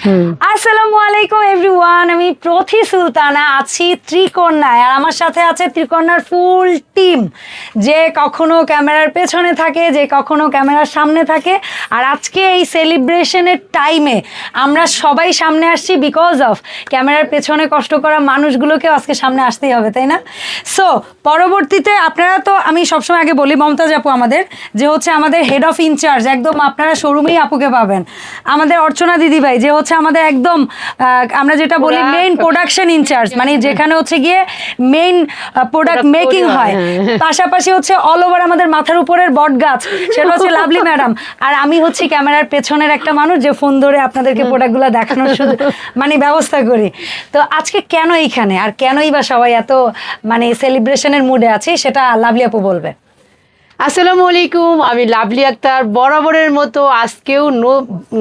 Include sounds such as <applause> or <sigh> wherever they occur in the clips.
আসসালামু আলাইকুম এভরিওয়ান আমি প্রথি সুলতানা, আছি ত্রিকন্যায় আর আমার সাথে আছে ত্রিকন্যার ফুল টিম যে কখনো ক্যামেরার পেছনে থাকে, যে কখনো ক্যামেরার সামনে থাকে। আর আজকে এই সেলিব্রেশনের টাইমে আমরা সবাই সামনে আসছি বিকজ অফ ক্যামেরার পেছনে কষ্ট করা মানুষগুলোকে আজকে সামনে আসতেই হবে, তাই না? সো পরবর্তীতে আপনারা তো, আমি সবসময় আগে বলি, মমতাজ আপু আমাদের, যে হচ্ছে আমাদের হেড অফ ইনচার্জ একদম আপনারা শোরুমেই আপুকে পাবেন। আমাদের অর্চনা দিদিভাই, যে হচ্ছে আমাদের একদম আমরা যেটা বলি মেইন প্রোডাকশন ইনচার্জ মানে যেখানে হচ্ছে গিয়ে মেইন প্রোডাক্ট মেকিং হয়। হয়, পাশাপাশি হচ্ছে অল ওভার আমাদের মাথার উপরের বট গাছ সেটা হচ্ছে লাভলি ম্যাডাম আর আমি হচ্ছি ক্যামেরার পেছনের একটা মানুষ যে ফোন ধরে আপনাদেরকে প্রোডাক্টগুলো দেখানোর শুধু মানে ব্যবস্থা করি। তো আজকে কেন এইখানে? আর কেনই বা সবাই এত মানে সেলিব্রেশনের মুডে আছে সেটা লাভলি আপু বলবে। আসসালামু আলাইকুম আমি লাভলি আক্তার। বরাবরের মতো আজকেও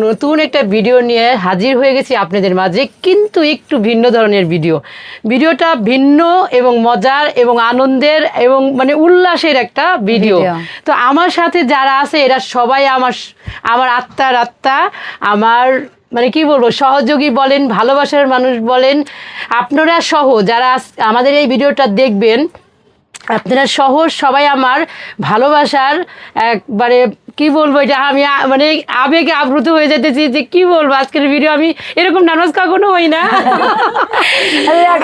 নতুন একটা ভিডিও নিয়ে হাজির হয়ে গেছি আপনাদের মাঝে কিন্তু একটু ভিন্ন ধরনের ভিডিও। ভিডিওটা ভিন্ন এবং মজার এবং আনন্দের এবং মানে উল্লাসের একটা ভিডিও। তো আমার সাথে যারা আছে এরা সবাই আমার আমার আত্মার আত্মা আমার মানে কি বলব সহযোগী বলেন ভালোবাসার মানুষ বলেন আপনারা সহ যারা আমাদের এই ভিডিওটা দেখবেন আপনারা সহজ সবাই আমার ভালোবাসার একবারে কি বলব এটা? আমি মানে আবেগে আপ্লুত হয়ে যেতেছি যে কি বলব? আজকের ভিডিও আমি এরকম নার্ভাস কখনো হই না।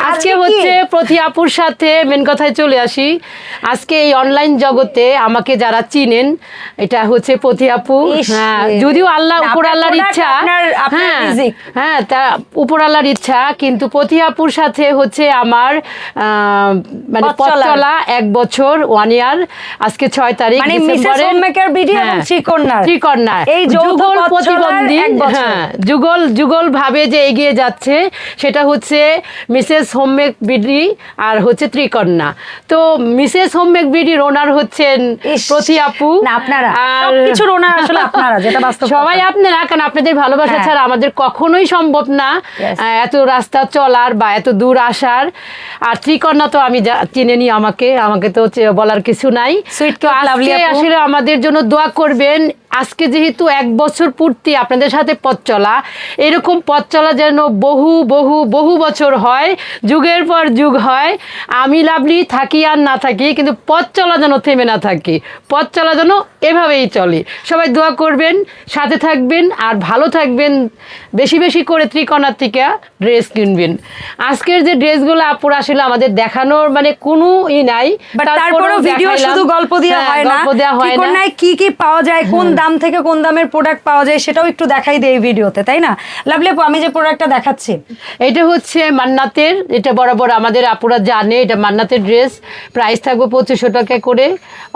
আজকে হচ্ছে প্রতি আপুর সাথে মেন কথায় চলে আসি। আজকে এই অনলাইন জগতে আমাকে যারা চিনেন এটা হচ্ছে প্রতি আপু। হ্যাঁ যদিও আল্লাহ উপর আল্লাহর ইচ্ছা। হ্যাঁ হ্যাঁ তা উপর আল্লাহর ইচ্ছা কিন্তু প্রতি আপুর সাথে হচ্ছে আমার মানে পথ চলা। এক বছর ওয়ান ইয়ার আজকে ছয় তারিখ মানে ডিসেম্বরের। হোমমেকার হ্যাঁ, এই যুগল প্রতিবন্ধী হ্যাঁ যুগল যুগল ভাবে যে এগিয়ে যাচ্ছে সেটা হচ্ছে মিসেস হোমমেক বিডি আর হচ্ছে ত্রিকন্যা তো মিসেস হোমমেক বিডির ওনার হচ্ছেন প্রতি আপু। আপনারা। আর সবকিছুর ওনার আসলে আপনারা যেটা বাস্তব সবাই। আপনারা কারণ আপনাদের ভালোবাসা হ্যাঁ। ছাড়া আমাদের কখনোই সম্ভব না এত রাস্তা চলার বা এত দূর আসার। আর ত্রিকন্যা তো আমি চিনে নি আমাকে আমাকে তো বলার কিছু নাই। তো। আসলে আমাদের জন্য দোয়া করবেন আজকে যেহেতু এক বছর পূর্তি আপনাদের সাথে পথ চলা এরকম পথ চলা যেন বহু বহু বহু বছর হয় যুগের পর যুগ হয় আমি লাভলি থাকি আর না থাকি কিন্তু পথ চলা যেন থেমে না থাকি পথ চলা যেন এভাবেই চলে। সবাই দোয়া করবেন সাথে থাকবেন আর ভালো থাকবেন বেশি বেশি করে ত্রিকোণার থেকে ড্রেস কিনবেন। আজকের যে ড্রেসগুলো আপুর আসলে আমাদের দেখানোর মানে কোনো ই নাই বাট তারপরেও ভিডিও শুধু গল্প দিয়ে হ্যাঁ, হয় না। গল্প দেওয়া হয় না। কি কি পাওয়া যায় কোন দাম থেকে কোন দামের প্রোডাক্ট পাওয়া যায় সেটাও একটু দেখাই দেয় এই ভিডিওতে তাই না? লাভলি আমি যে প্রোডাক্টটা দেখাচ্ছি। এটা হচ্ছে মান্নাতের এটা বরাবর আমাদের আপুরা জানে এটা মান্নাতের ড্রেস প্রাইস থাকবে পঁচিশশো টাকা করে।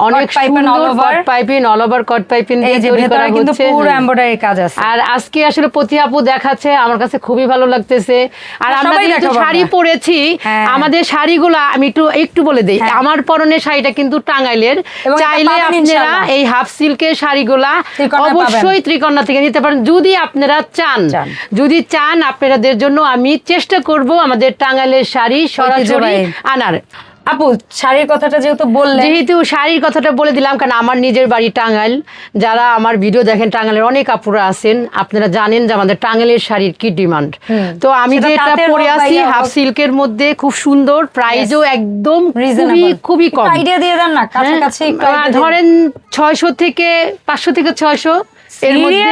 অনেক Cut pipe and all সুন্দর over। Cut piping all over cut piping এই যে ভেতরে কিন্তু পুরো এমব্রয়ডারি কাজ আছে। আর আজকে আসলে প্রতি আপু দেখাচ্ছে আমার কাছে খুবই ভালো লাগতেছে। আর আমরা যেহেতু শাড়ি পরেছি হ্যাঁ। আমাদের শাড়িগুলো আমি একটু একটু বলে দিই। হ্যাঁ। আমার পরনের শাড়িটা কিন্তু টাঙ্গাইলের। চাইলে আপনারা এই হাফ সিল্কের শাড়িগুলা ত্রিকোণায় অবশ্যই ত্রিকন্যা থেকে নিতে পারেন। যদি আপনারা চান চান। যদি চান আপনাদের জন্য আমি চেষ্টা করব আমাদের টাঙ্গাইলের শাড়ি সরাসরি আনার। আপু শাড়ির কথাটা যেহেতু বললেন। যেহেতু শাড়ির কথাটা বলে দিলাম কারণ আমার নিজের বাড়ি টাঙ্গাইল। যারা আমার ভিডিও দেখেন টাঙ্গাইলের অনেক আপুরা আছেন আপনারা জানেন যে আমাদের টাঙ্গাইলের শাড়ির কি ডিমান্ড। তো আমি যেটা পরে আছি ইয়ে হাফ সিল্কের মধ্যে খুব সুন্দর প্রাইসও একদম খুবই খুবই কম। আইডিয়া দিয়ে দেন না কাছাকাছি হ্যাঁ। ধরেন ছয়শো থেকে পাঁচশো থেকে ছয়শো এর মধ্যে?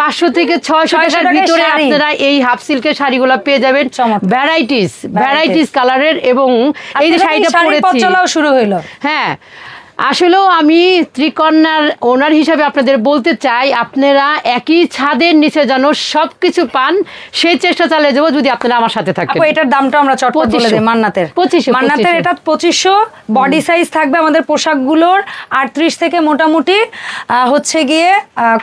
পাঁচশো থেকে ছয়শো টাকার ভিতরে আপনারা এই হাফ সিল্কের শাড়িগুলো পেয়ে যাবেন। ভ্যারাইটিস ভ্যারাইটিস কালারের এবং এই যে শাড়িটা পরেছি। শুরু হইল। হ্যাঁ আসলেও আমি ত্রিকন্যার ওনার হিসাবে আপনাদের বলতে চাই আপনারা একই ছাদের নিচে যেন সব কিছু পান সেই চেষ্টা চালিয়ে যাব যদি আপনারা আমার সাথে থাকেন। এটার দামটা আমরা চটপট বলে দিই মান্নাতের। 2500 মান্নাতের এটা পঁচিশশো বডি সাইজ থাকবে আমাদের পোশাকগুলোর আটত্রিশ থেকে মোটামুটি হচ্ছে গিয়ে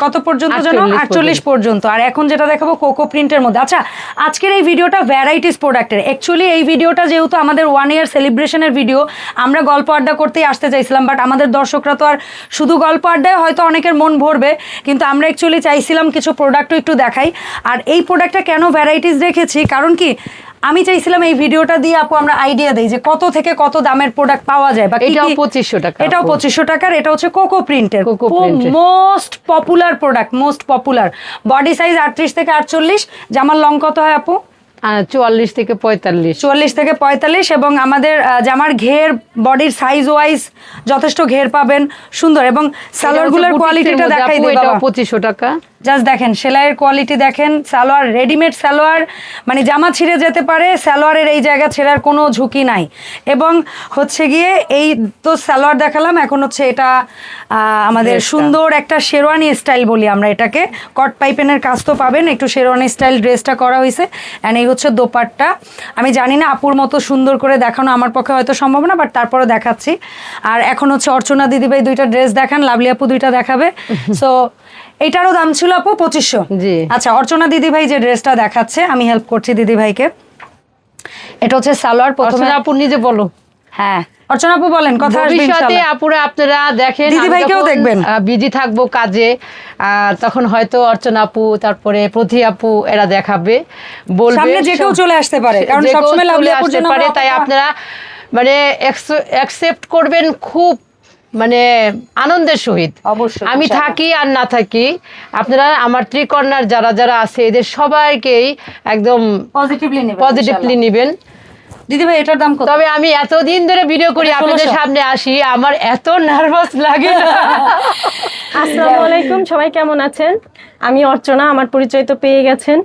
কত পর্যন্ত যেন? আটচল্লিশ পর্যন্ত। আর এখন যেটা দেখাবো কোকো প্রিন্টের মধ্যে। আচ্ছা আজকের এই ভিডিওটা ভ্যারাইটিস প্রোডাক্টের অ্যাকচুয়ালি এই ভিডিওটা যেহেতু আমাদের ওয়ান ইয়ার সেলিব্রেশনের ভিডিও আমরা গল্প আড্ডা করতেই আসতে চাইছিলাম বাট আমাদের দর্শকরা তো আর শুধু গল্প আড্ডায় হয়তো অনেকের মন ভরবে কিন্তু আমরা অ্যাকচুয়ালি চাইছিলাম কিছু প্রোডাক্টও একটু দেখাই। আর এই প্রোডাক্টটা কেন ভ্যারাইটিস রেখেছি কারণ কি আমি চাইছিলাম এই ভিডিওটা দিয়ে আপু আমরা আইডিয়া দেই যে কত থেকে কত দামের প্রোডাক্ট পাওয়া যায় বা এটাও 2500 টাকা এটাও পঁচিশশো টাকার এটা হচ্ছে কোকো প্রিন্টের most popular product most popular body size আটত্রিশ থেকে আটচল্লিশ জামার লং কত হয় আপু? চুয়াল্লিশ থেকে পঁয়তাল্লিশ। চুয়াল্লিশ থেকে পঁয়তাল্লিশ এবং আমাদের জামার ঘের বডির সাইজ ওয়াইজ যথেষ্ট ঘের পাবেন সুন্দর এবং সালোয়ারগুলোর কোয়ালিটিটা দেখাই দেবো পঁচিশশো টাকা। জাস্ট দেখেন সেলাইয়ের কোয়ালিটি দেখেন সালোয়ার রেডিমেড সালোয়ার মানে জামা ছিঁড়ে যেতে পারে সালোয়ারের এই জায়গা ছেঁড়ার কোনো ঝুঁকি নাই। এবং হচ্ছে গিয়ে এই তো সালোয়ার দেখালাম এখন হচ্ছে এটা আমাদের সুন্দর একটা শেরওয়ানি স্টাইল বলি আমরা এটাকে। কট পাইপেনের কাজ তো পাবেন একটু শেরওয়ানি স্টাইল ড্রেসটা করা হয়েছে। অ্যান্ড এই হচ্ছে দোপাট্টা। আমি জানি না আপুর মতো সুন্দর করে দেখানো আমার পক্ষে হয়তো সম্ভব না বাট তারপরে দেখাচ্ছি। আর এখন হচ্ছে অর্চনা দিদিভাই দুইটা ড্রেস দেখান লাভলি আপু দুইটা দেখাবে। <laughs> সো এইটারও দাম ছিল আপু পঁচিশশো। জি। আচ্ছা অর্চনা দিদিভাই যে ড্রেসটা দেখাচ্ছে আমি হেল্প করছি দিদিভাইকে। এটা হচ্ছে সালোয়ার প্রথমে আপু নিজে বলো। হ্যাঁ অর্চনা আপু বলেন কথা ভবিষ্যতে আপুরা আপনারা দেখেন দিদিভাইকেও দেখবেন। বিজি থাকব কাজে তখন হয়তো অর্চনা আপু তারপরে প্রতি আপু এরা দেখাবে। বলবে সামনে যে কেউ চলে আসতে পারে কারণ সবসময় লাভলি আপুর জন্য পারে তাই আপনারা মানে অ্যাকসেপ্ট করবেন খুব। মানে আনন্দের সহিত। অবশ্যই, আমি থাকি আর না থাকি আপনারা আমার ত্রিকর্ণার যারা যারা আছে এদের সবাইকেই একদম পজিটিভলি নেবেন পজিটিভলি নেবেন। দিদি ভাই এটার দাম কত? তবে আমি এতদিন ধরে ভিডিও করি আপনাদের সামনে আসি আমার এত নার্ভাস লাগে না। আসসালামু আলাইকুম সবাই কেমন আছেন? আমি অর্চনা আমার পরিচয় তো পেয়ে গেছেন।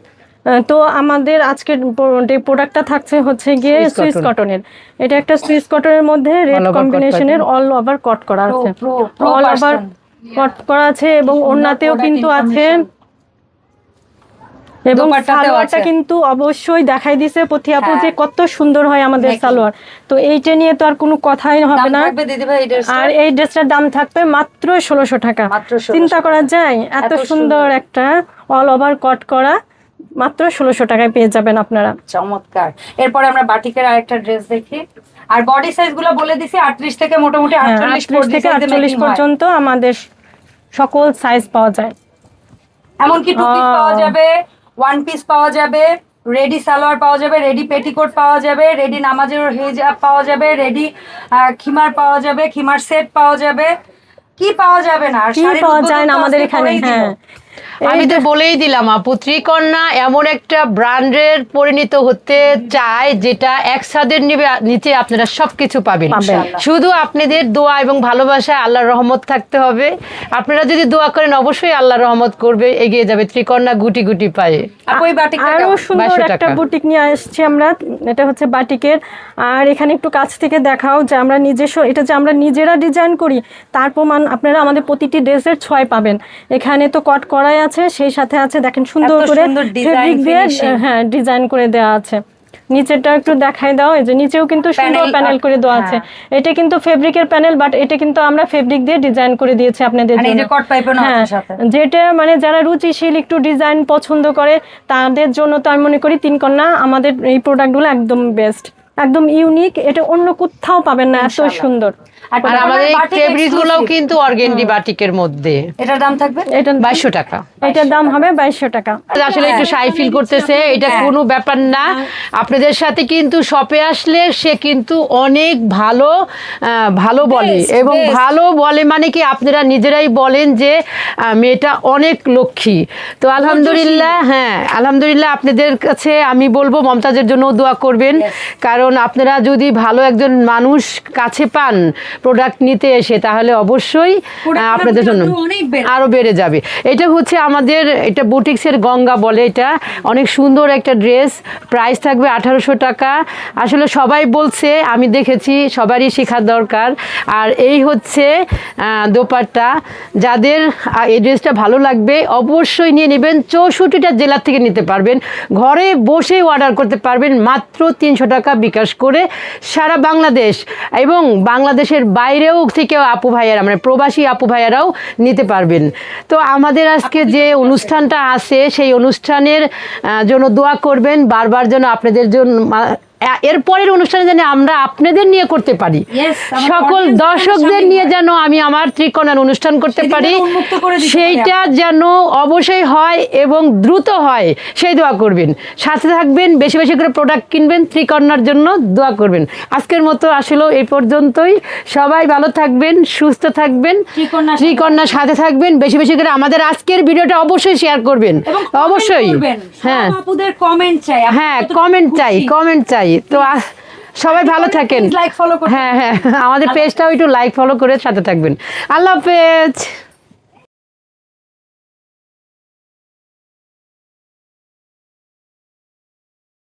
তো আমাদের আজকের প্রোডাক্টটা থাকছে হচ্ছে গিয়ে সুইস কটনের এটা একটা সুইস কটনের মধ্যে রেড কম্বিনেশনের অল ওভার কট করা আছে। অল ওভার কট করা আছে এবং ওড়নাতেও কিন্তু আছে। এবং সালোয়ারটা কিন্তু অবশ্যই দেখাই দিছে পথি আপু হ্যাঁ। যে কত সুন্দর হয় আমাদের সালোয়ার। তো এইটা নিয়ে তো আর কোনো কথাই হবে না? আর এই ড্রেসটার দাম থাকবে মাত্র ষোলোশো টাকা। চিন্তা করা যায় এত সুন্দর। একটা অল ওভার কট করা। মাত্র ষোলোশো টাকায় পেয়ে যাবেন আপনারা। চমৎকার। এরপরে আমরা বাটিকের আরেকটা ড্রেস দেখি। আর বডি সাইজগুলো বলে দিছি আটত্রিশ থেকে মোটামুটি হ্যাঁ, আটচল্লিশ থেকে আটচল্লিশ পর্যন্ত আমাদের সকল সাইজ পাওয়া যায়। এমনকি টু পিস পাওয়া যাবে ওয়ান পিস পাওয়া যাবে রেডি সালোয়ার পাওয়া যাবে রেডি পেটিকোট পাওয়া যাবে রেডি নামাজের হিজাব পাওয়া যাবে রেডি খিমার পাওয়া যাবে খিমার সেট পাওয়া যাবে। কি পাওয়া যাবে না? আর কি পাওয়া যায় না আমাদের এখানে হ্যাঁ। আমি তো বলেই দিলাম আপু ত্রিকন্যা এমন একটা ব্র্যান্ডের পরিণত হতে চায় যেটা একসাথে নিবে নিচে আপনারা সবকিছু পাবেন। শুধু আপনাদের দোয়া এবং ভালোবাসা আল্লাহর রহমত থাকতে হবে। আপনারা যদি দোয়া করেন অবশ্যই আল্লাহর রহমত করবে এগিয়ে যাবে ত্রিকন্যা গুটি গুটি পায়ে। আরও সুন্দর একটা বুটিক নিয়ে আসছি আমরা এটা হচ্ছে বাটিকের। আর এখানে একটু কাছ থেকে দেখাও যে আমরা নিজস্ব এটা যে আমরা নিজেরা ডিজাইন করি তার প্রমাণ আপনারা আমাদের প্রতিটি ড্রেসের ছয় পাবেন। এখানে তো কট করাই আছে সেই সাথে আছে দেখেন সুন্দর করে ফেব্রিক দিয়ে হ্যাঁ ডিজাইন করে দেওয়া আছে। নিচেরটা একটু দেখাই দাও এই যে নিচেও কিন্তু সুন্দর প্যানেল করে দেওয়া আছে। এটা কিন্তু ফেব্রিকের প্যানেল বাট এটা কিন্তু আমরা ফেব্রিক দিয়ে ডিজাইন করে দিয়েছি আপনাদের জন্য। যে হ্যাঁ যেটা মানে যারা রুচিশীল একটু ডিজাইন পছন্দ করে তাদের জন্য তো আমি মনে করি তিন কন্যা আমাদের এই প্রোডাক্টগুলো একদম বেস্ট একদম ইউনিক এটা অন্য কোথাও পাবেন না এত সুন্দর। আর আমাদের ফেব্রিক গুলোও কিন্তু অর্গেন্ডি বাটিকের মধ্যে। এটার দাম থাকবে? এটা বাইশশো টাকা। এটার দাম হবে বাইশশো টাকা। আসলে একটু সাই ফিল করতেছে এটা হ্যাঁ। কোনো ব্যাপার না। আপনাদের সাথে কিন্তু শপে আসলে সে কিন্তু অনেক ভালো ভালো বলে। এবং ভালো বলে মানে কি আপনারা নিজেরাই বলেন যে মেয়েটা অনেক লক্ষ্মী। তো আলহামদুলিল্লাহ হ্যাঁ আলহামদুলিল্লাহ আপনাদের কাছে আমি বলব মমতাজের জন্য দোয়া করবেন। কারণ আপনারা যদি ভালো একজন মানুষ কাছে পান প্রোডাক্ট নিতে এসে তাহলে অবশ্যই আপনাদের জন্য অনেক বেড়ে আরও বেড়ে যাবে। এটা হচ্ছে আমাদের এটা বুটিক্সের গঙ্গা বলে এটা। অনেক সুন্দর একটা ড্রেস প্রাইস থাকবে আঠারোশো টাকা। আসলে সবাই বলছে আমি দেখেছি সবারই শেখার দরকার। আর এই হচ্ছে আহ, দোপাট্টা। যাদের এই ড্রেসটা ভালো লাগবে অবশ্যই নিয়ে নেবেন। চৌষট্টিটা জেলা থেকে নিতে পারবেন। ঘরে বসে অর্ডার করতে পারবেন মাত্র তিনশো টাকা বিকাশ করে সারা বাংলাদেশ এবং বাংলাদেশের বাইরেও থেকেও আপু ভাইয়ারা মানে প্রবাসী আপু ভাইয়ারাও নিতে পারবেন। তো আমাদের আজকে যে অনুষ্ঠানটা আছে, সেই অনুষ্ঠানের জন্য দোয়া করবেন। বারবার যেন আপনাদের জন্য এরপরের অনুষ্ঠানে যেন আমরা আপনাদের নিয়ে করতে পারি। সকল দর্শকদের নিয়ে যেন আমি আমার ত্রিকোণার অনুষ্ঠান করতে পারি। সেইটা যেন অবশ্যই হয় এবং দ্রুত হয় সেই দোয়া করবেন। সাথে থাকবেন বেশি বেশি করে প্রোডাক্ট কিনবেন ত্রিকন্যার জন্য দোয়া করবেন। আজকের মতো আসলে এই পর্যন্তই। সবাই ভালো থাকবেন সুস্থ থাকবেন। ত্রিকন্যার সাথে থাকবেন বেশি বেশি করে আমাদের আজকের ভিডিওটা অবশ্যই শেয়ার করবেন। অবশ্যই। হ্যাঁ। কমেন্ট চাই। হ্যাঁ কমেন্ট চাই কমেন্ট চাই। তো সবাই ভালো থাকেন। লাইক ফলো হ্যাঁ হ্যাঁ। আমাদের পেজটাও একটু লাইক ফলো করে সাথে থাকবেন। আল্লাহ হাফেজ।